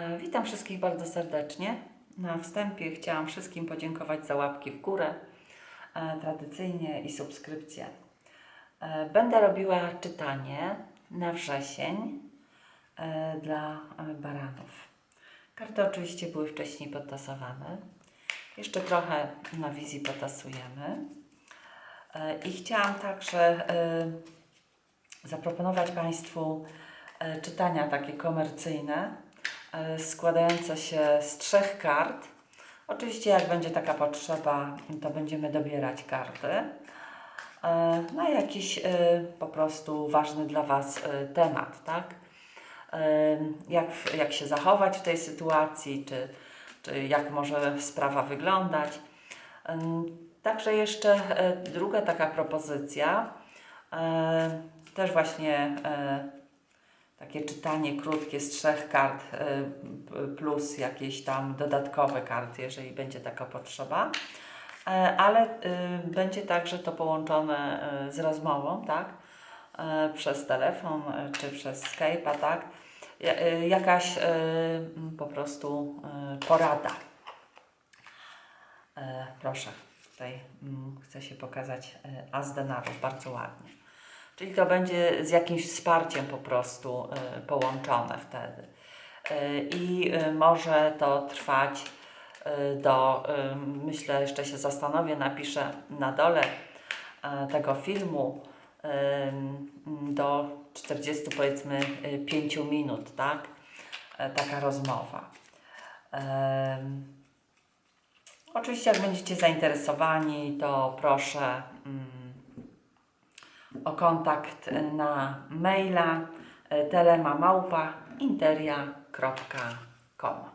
E, Witam wszystkich bardzo serdecznie. Na wstępie chciałam wszystkim podziękować za łapki w górę, e, tradycyjnie i subskrypcję. E, Będę robiła czytanie na wrzesień dla baranów. Karty oczywiście były wcześniej potasowane. Jeszcze trochę na wizji potasujemy. I chciałam także zaproponować Państwu czytania takie komercyjne, e, składające się z trzech kart. Oczywiście, jak będzie taka potrzeba, to będziemy dobierać karty e, na jakiś e, po prostu ważny dla Was temat, tak? Jak, jak się zachować w tej sytuacji, czy, czy jak może sprawa wyglądać. Także jeszcze druga taka propozycja, też właśnie takie czytanie krótkie z trzech kart p- plus jakieś tam dodatkowe karty, jeżeli będzie taka potrzeba. E, Ale e, będzie także to połączone e, z rozmową, tak? E, Przez telefon e, czy przez Skype'a, tak? Ja- Jakaś po prostu porada. Proszę, tutaj mm, chcę się pokazać as denarów bardzo ładnie. Czyli to będzie z jakimś wsparciem po prostu e, połączone wtedy. E, I e, może to trwać do, myślę, jeszcze się zastanowię, napiszę na dole tego filmu do 40 powiedzmy 5 minut, tak? Taka rozmowa. Oczywiście, jak będziecie zainteresowani, to proszę mm, o kontakt na maila e, telemamałpa.interia.com.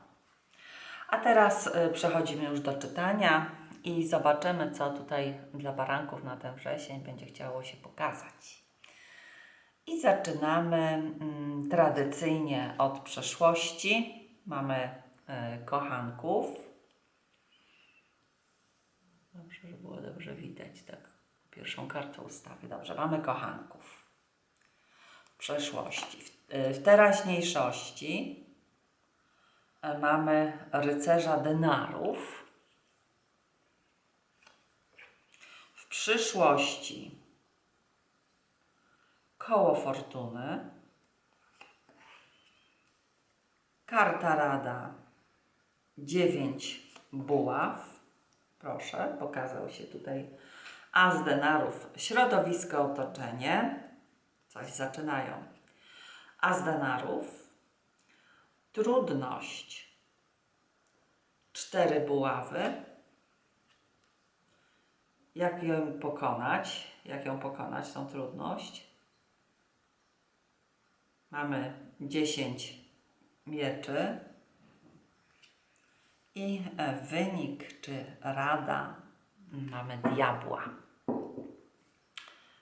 A teraz e, przechodzimy już do czytania i zobaczymy, co tutaj dla baranków na ten wrzesień będzie chciało się pokazać. I zaczynamy mm, tradycyjnie od przeszłości. Mamy e, kochanków. Dobrze, żeby było dobrze widać, tak. Pierwszą kartę ustawię. Dobrze, mamy kochanków. W przeszłości. W, y, w teraźniejszości e, mamy rycerza denarów. W przyszłości koło fortuny. Karta rada 9 buław. Proszę, pokazał się tutaj as denarów, środowisko, otoczenie. Coś zaczynają. As denarów, trudność, cztery buławy. Jak ją pokonać? Jak ją pokonać, tą trudność? Mamy 10 mieczy. I wynik czy rada mamy diabła.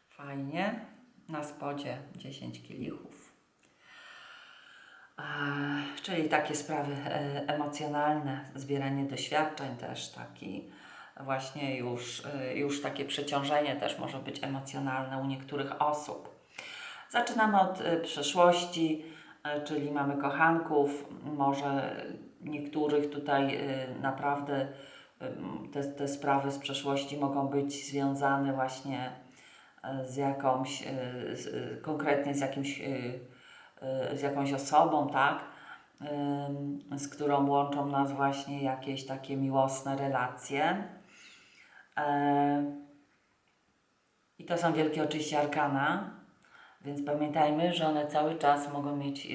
Fajnie. Na spodzie 10 kielichów. E, czyli takie sprawy e, emocjonalne, zbieranie doświadczeń też taki właśnie już, e, już takie przeciążenie też może być emocjonalne u niektórych osób. Zaczynamy od e, przeszłości, e, czyli mamy kochanków, może niektórych tutaj naprawdę te, te sprawy z przeszłości mogą być związane właśnie e, z jakąś, e, z, e, konkretnie z jakimś, z jakąś osobą, tak? Z którą łączą nas właśnie jakieś takie miłosne relacje. I to są wielkie oczywiście arkana, więc pamiętajmy, że one cały czas mogą mieć,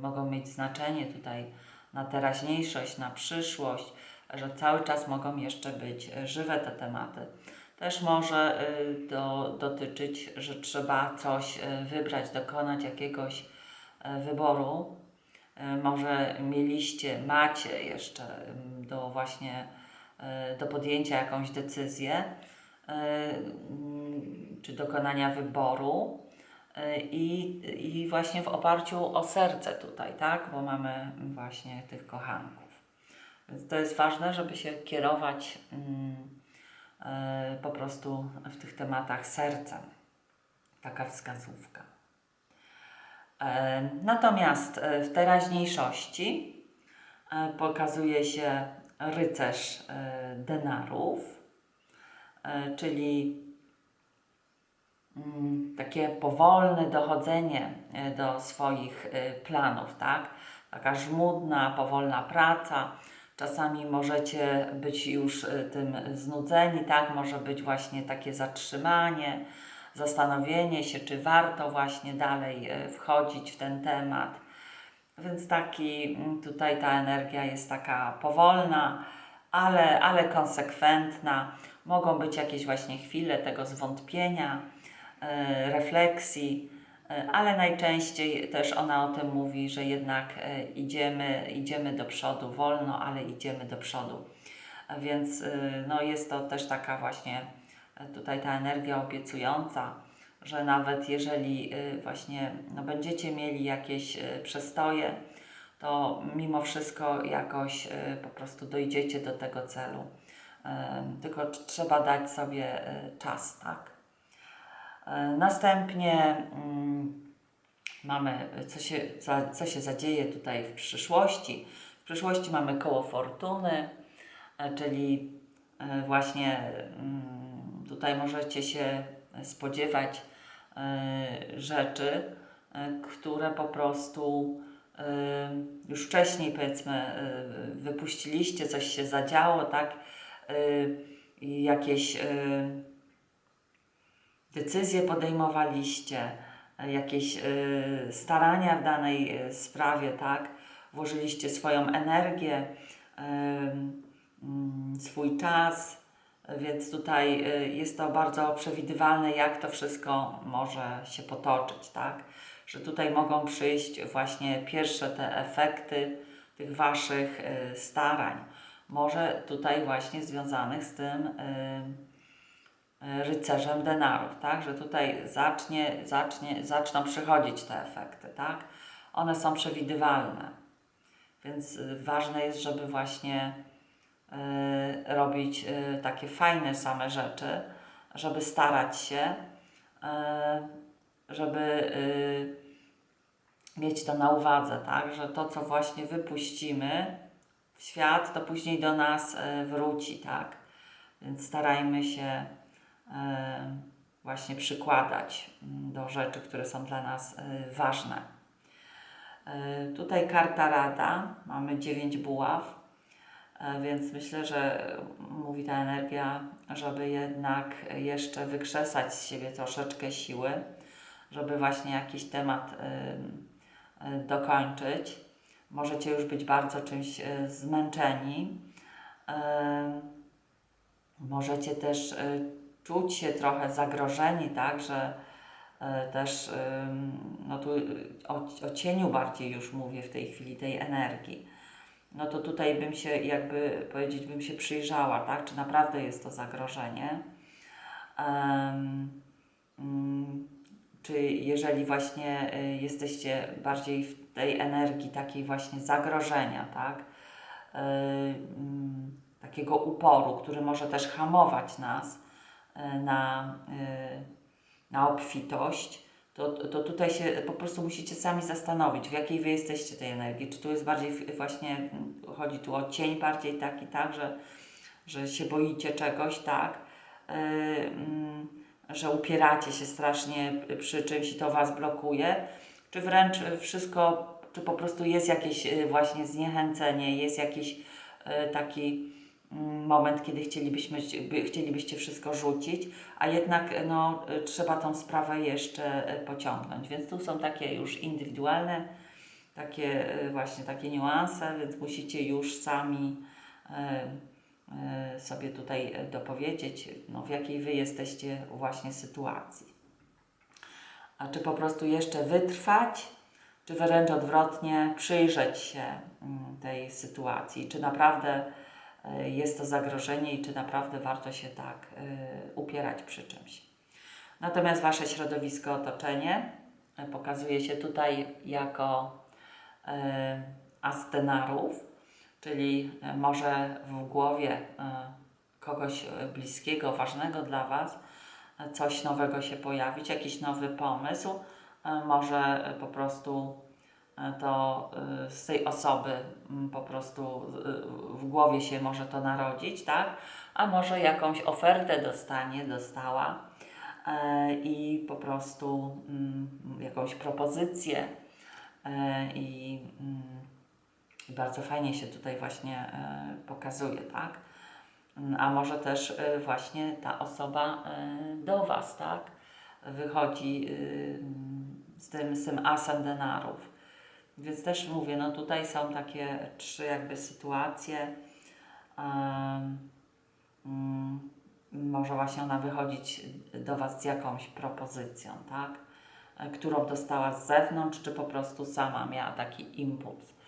mogą mieć znaczenie tutaj na teraźniejszość, na przyszłość, że cały czas mogą jeszcze być yy, żywe te tematy. Też może yy, to dotyczyć, że trzeba coś yy, wybrać, dokonać jakiegoś wyboru. Może mieliście, macie jeszcze do właśnie do podjęcia jakąś decyzję mm, czy dokonania wyboru. I, I właśnie w oparciu o serce tutaj, tak? Bo mamy właśnie tych kochanków. To jest ważne, żeby się kierować mm, y, po prostu w tych tematach sercem. Taka wskazówka. E, Natomiast e, w teraźniejszości e, pokazuje się rycerz e, denarów, e, czyli mm, takie powolne dochodzenie e, do swoich e, planów, tak? Taka żmudna, powolna praca. Czasami możecie być już e, tym znudzeni, tak? Może być właśnie takie zatrzymanie, zastanowienie się, czy warto właśnie dalej e, wchodzić w ten temat. Więc taki mm, tutaj ta energia jest taka powolna, ale, ale konsekwentna. Mogą być jakieś właśnie chwile tego zwątpienia, e, refleksji, ale najczęściej też ona o tym mówi, że jednak e, idziemy, idziemy do przodu wolno, ale idziemy do przodu. Więc e, no, jest to też taka właśnie e, tutaj ta energia obiecująca, że nawet jeżeli właśnie no, będziecie mieli jakieś przestoje, to mimo wszystko jakoś po prostu dojdziecie do tego celu. Tylko tr- trzeba dać sobie czas, tak? Następnie mm, mamy, co się, co, co się zadzieje tutaj w przyszłości. W przyszłości mamy koło fortuny, e, czyli e, właśnie mm, tutaj możecie się spodziewać e, rzeczy, które po prostu już wcześniej powiedzmy wypuściliście, coś się zadziało, tak? Jakieś decyzje podejmowaliście, jakieś e, starania w danej e, sprawie, tak? Włożyliście swoją energię, em, mm, swój czas, więc tutaj y, jest to bardzo przewidywalne, jak to wszystko może się potoczyć, tak? Że tutaj mogą przyjść właśnie pierwsze te efekty tych Waszych y, starań. Może tutaj właśnie związanych z tym y, y, rycerzem denarów, tak? Że tutaj zacznie, zacznie, zaczną przychodzić te efekty, tak? One są przewidywalne. Więc y, ważne jest, żeby właśnie y, robić y, takie fajne same rzeczy, żeby starać się, y, żeby y, mieć to na uwadze, tak, że to, co właśnie wypuścimy w świat, to później do nas y, wróci, tak. Więc starajmy się właśnie przykładać mm, do rzeczy, które są dla nas y, ważne. Y, Tutaj karta rada, mamy 9 buław, e, więc myślę, że mówi ta energia, żeby jednak jeszcze wykrzesać z siebie troszeczkę siły, żeby właśnie jakiś temat dokończyć. Możecie już być bardzo czymś zmęczeni. Możecie też czuć się trochę zagrożeni, tak, że y, też no tu o, o cieniu bardziej już mówię w tej chwili tej energii. No to tutaj bym się jakby powiedzieć, bym się przyjrzała, tak, czy naprawdę jest to zagrożenie. Mm, czy jeżeli właśnie y, jesteście bardziej w tej energii takiej właśnie zagrożenia, tak, mm, takiego uporu, który może też hamować nas na, y, na obfitość, to, to tutaj się po prostu musicie sami zastanowić, w jakiej wy jesteście tej energii. Czy tu jest bardziej właśnie, mm, chodzi tu o cień bardziej taki, tak, że, że się boicie czegoś, tak, y, mm, że upieracie się strasznie przy czymś i to was blokuje, czy wręcz wszystko, czy po prostu jest jakieś właśnie zniechęcenie, jest jakiś taki moment, kiedy chcielibyśmy, by- chcielibyście wszystko rzucić, a jednak no, trzeba tą sprawę jeszcze y, pociągnąć. Więc tu są takie już indywidualne, takie y, właśnie takie niuanse, więc musicie już sami y, sobie tutaj dopowiedzieć, no, w jakiej wy jesteście właśnie sytuacji. A czy po prostu jeszcze wytrwać, czy wręcz odwrotnie przyjrzeć się mm, tej sytuacji, czy naprawdę jest to zagrożenie i czy naprawdę warto się tak y, upierać przy czymś. Natomiast Wasze środowisko, otoczenie y, pokazuje się tutaj jako as denarów, czyli może w głowie kogoś bliskiego, ważnego dla Was, coś nowego się pojawić, jakiś nowy pomysł, e, może e, po prostu e, to e, z tej osoby m, po prostu e, w głowie się może to narodzić, tak? A może jakąś ofertę dostanie, dostała e, i po prostu mm, jakąś propozycję e, i mm, i bardzo fajnie się tutaj właśnie e, pokazuje, tak? Mm, A może też e, właśnie ta osoba e, do Was, tak? Wychodzi mm, z tym, z tym asem denarów. Więc też mówię, no tutaj są takie trzy jakby sytuacje. Mm, może właśnie ona wychodzić do Was z jakąś propozycją, tak? E, Którą dostała z zewnątrz, czy po prostu sama miała taki impuls.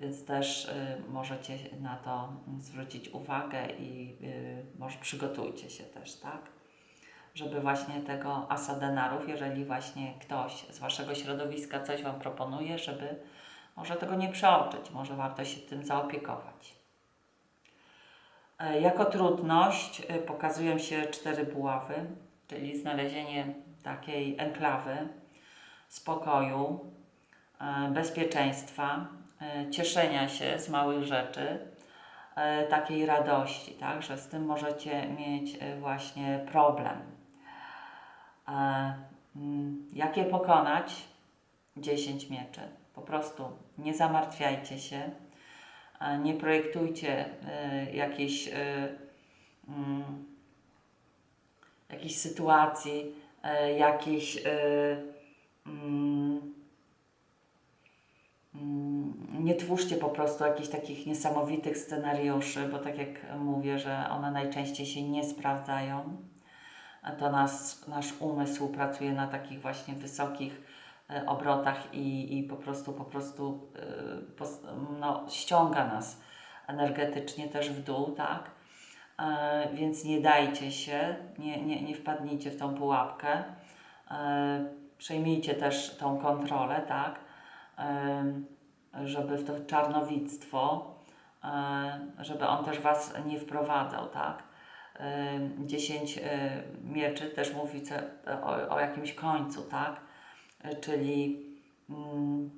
Więc też y, możecie na to zwrócić uwagę i y, może przygotujcie się też, tak? Żeby właśnie tego asa denarów, jeżeli właśnie ktoś z Waszego środowiska coś Wam proponuje, żeby może tego nie przeoczyć, może warto się tym zaopiekować. E, Jako trudność y, pokazują się cztery buławy, czyli znalezienie takiej enklawy, spokoju, e, bezpieczeństwa, e, cieszenia się z małych rzeczy, e, takiej radości, tak, że z tym możecie mieć e, właśnie problem. E, Jak je pokonać? 10 mieczy. Po prostu nie zamartwiajcie się, nie projektujcie e, jakiejś, e, mm, jakiejś sytuacji, e, jakiejś e, mm, Mm, nie twórzcie po prostu jakichś takich niesamowitych scenariuszy, bo tak jak mówię, że one najczęściej się nie sprawdzają. To nas, nasz umysł pracuje na takich właśnie wysokich obrotach i, i po prostu, po prostu e, no, ściąga nas energetycznie też w dół, tak? E, więc nie dajcie się, nie, nie, nie wpadnijcie w tą pułapkę. E, przejmijcie też tą kontrolę, tak? żeby w to czarnowictwo, e, żeby on też Was nie wprowadzał, tak? Em, Dziesięć e, mieczy też mówi o, o jakimś końcu, tak? E, Czyli mm,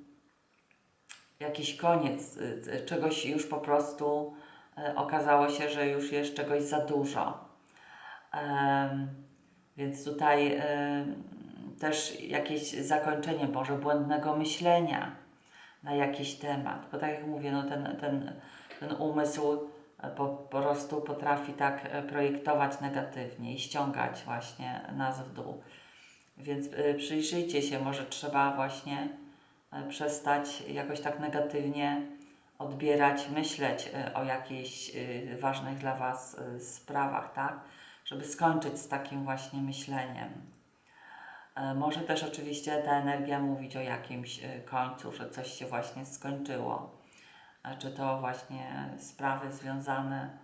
jakiś koniec y, y, czegoś już po prostu e, okazało się, że już jest czegoś za dużo. Więc tutaj też jakieś zakończenie może błędnego myślenia na jakiś temat, bo tak jak mówię, no ten, ten, ten umysł e, po, po prostu potrafi tak e, projektować negatywnie i ściągać właśnie nas w dół. Więc y, przyjrzyjcie się, może trzeba właśnie e, przestać jakoś tak negatywnie odbierać, myśleć e, o jakichś ważnych dla Was sprawach, tak? Żeby skończyć z takim właśnie myśleniem. E, Może też oczywiście ta energia mówić o jakimś e, końcu, że coś się właśnie skończyło. E, Czy to właśnie sprawy związane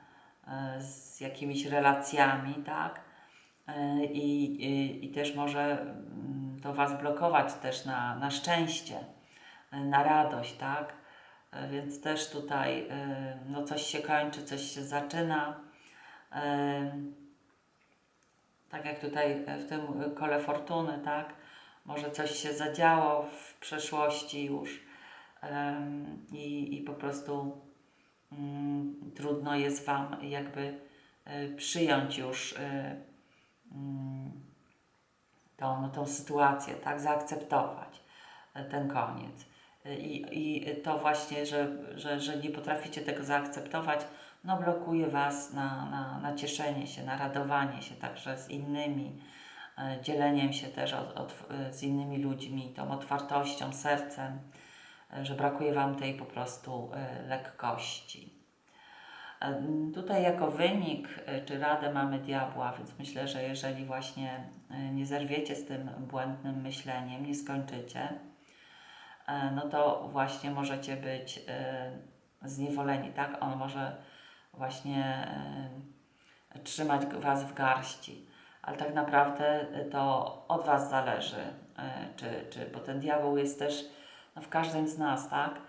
e, z jakimiś relacjami, tak? E, I, i, i też może mm, to Was blokować też na, na szczęście, e, na radość, tak? E, Więc też tutaj no coś się kończy, coś się zaczyna. Tak jak tutaj w tym kole fortuny, tak? Może coś się zadziało w przeszłości już i, i po prostu mm, trudno jest Wam jakby przyjąć już tą, tą sytuację, tak? Zaakceptować e, ten koniec. E, I, I to właśnie, że, że, że nie potraficie tego zaakceptować, no blokuje Was na, na, na cieszenie się, na radowanie się także z innymi, e, dzieleniem się też od, od, z innymi ludźmi, tą otwartością, sercem, że brakuje Wam tej po prostu lekkości. Tutaj jako wynik e, czy radę mamy diabła, więc myślę, że jeżeli właśnie e, nie zerwiecie z tym błędnym myśleniem, nie skończycie, e, no to właśnie możecie być zniewoleni, tak? On może właśnie trzymać Was w garści, ale tak naprawdę to od Was zależy, czy, czy, bo ten diabeł jest też no, w każdym z nas, tak?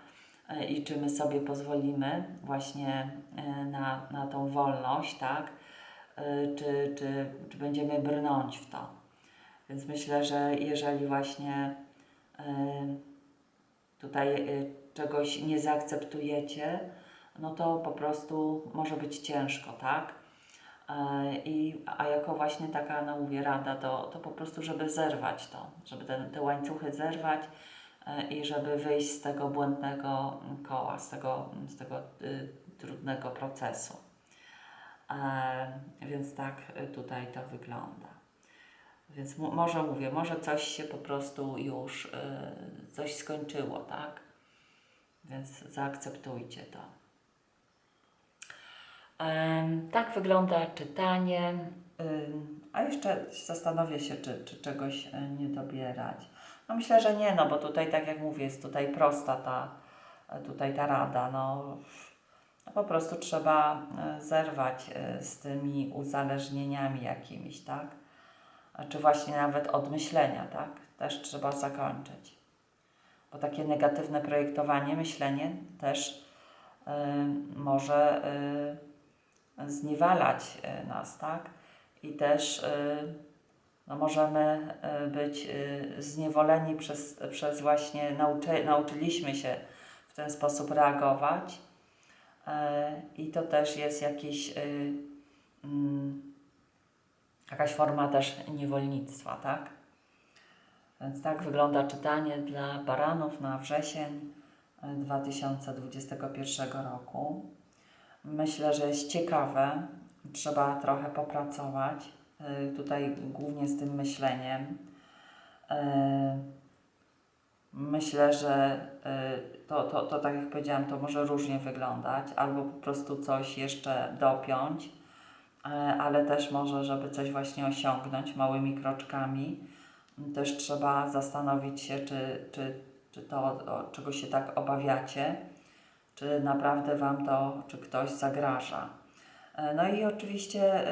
E, I czy my sobie pozwolimy właśnie e, na, na tą wolność, tak? E, Czy, czy, czy będziemy brnąć w to. Więc myślę, że jeżeli właśnie tutaj czegoś nie zaakceptujecie, no to po prostu może być ciężko, tak? I, a jako właśnie taka, no mówię, rada, to, to po prostu, żeby zerwać to, żeby te, te łańcuchy zerwać i żeby wyjść z tego błędnego koła, z tego, z tego y, trudnego procesu. E, więc tak y, tutaj to wygląda. Więc mo- może mówię, może coś się po prostu już, y, coś skończyło, tak? Więc zaakceptujcie to. Em, tak wygląda czytanie. Ym, a jeszcze zastanowię się, czy, czy czegoś e, nie dobierać. No myślę, że nie, no bo tutaj, tak jak mówię, jest tutaj prosta ta, e, tutaj ta rada. No, no po prostu trzeba e, zerwać e, z tymi uzależnieniami jakimiś, tak? Czy właśnie nawet od myślenia, tak? Też trzeba zakończyć. Bo takie negatywne projektowanie, myślenie też y, może zniewalać nas, tak? I też no możemy y, być y, zniewoleni przez, przez właśnie, nauczy, nauczyliśmy się w ten sposób reagować y, i to też jest jakiś, mm, jakaś forma też niewolnictwa, tak? Więc tak wygląda czytanie dla baranów na wrzesień e, 2021 roku. Myślę, że jest ciekawe. Trzeba trochę popracować tutaj głównie z tym myśleniem. E, Myślę, że y, to, to, to, tak jak powiedziałam, to może różnie wyglądać, albo po prostu coś jeszcze dopiąć, ale też może, żeby coś właśnie osiągnąć małymi kroczkami, też trzeba zastanowić się, czy, czy, czy to, czego się tak obawiacie, czy naprawdę Wam to, czy ktoś zagraża. E, No i oczywiście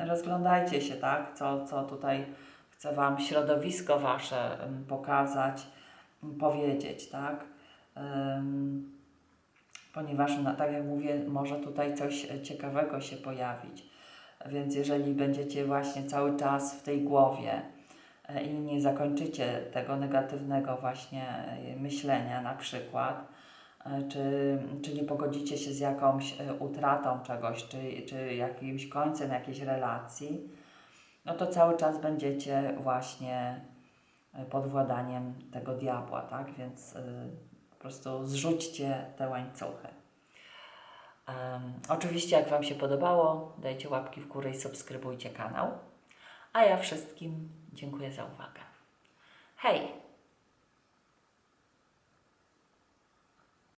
y, rozglądajcie się, tak, co, co tutaj chce Wam środowisko Wasze pokazać, ym, powiedzieć, tak. Ponieważ, no, tak jak mówię, może tutaj coś e, ciekawego się pojawić. Więc jeżeli będziecie właśnie cały czas w tej głowie, e, i nie zakończycie tego negatywnego właśnie myślenia na przykład, czy, czy nie pogodzicie się z jakąś e, utratą czegoś, czy, czy jakimś końcem jakiejś relacji, no to cały czas będziecie właśnie e, pod władaniem tego diabła, tak? Więc po prostu zrzućcie te łańcuchy. Em, oczywiście, jak Wam się podobało, dajcie łapki w górę i subskrybujcie kanał. A ja wszystkim dziękuję za uwagę. Hej!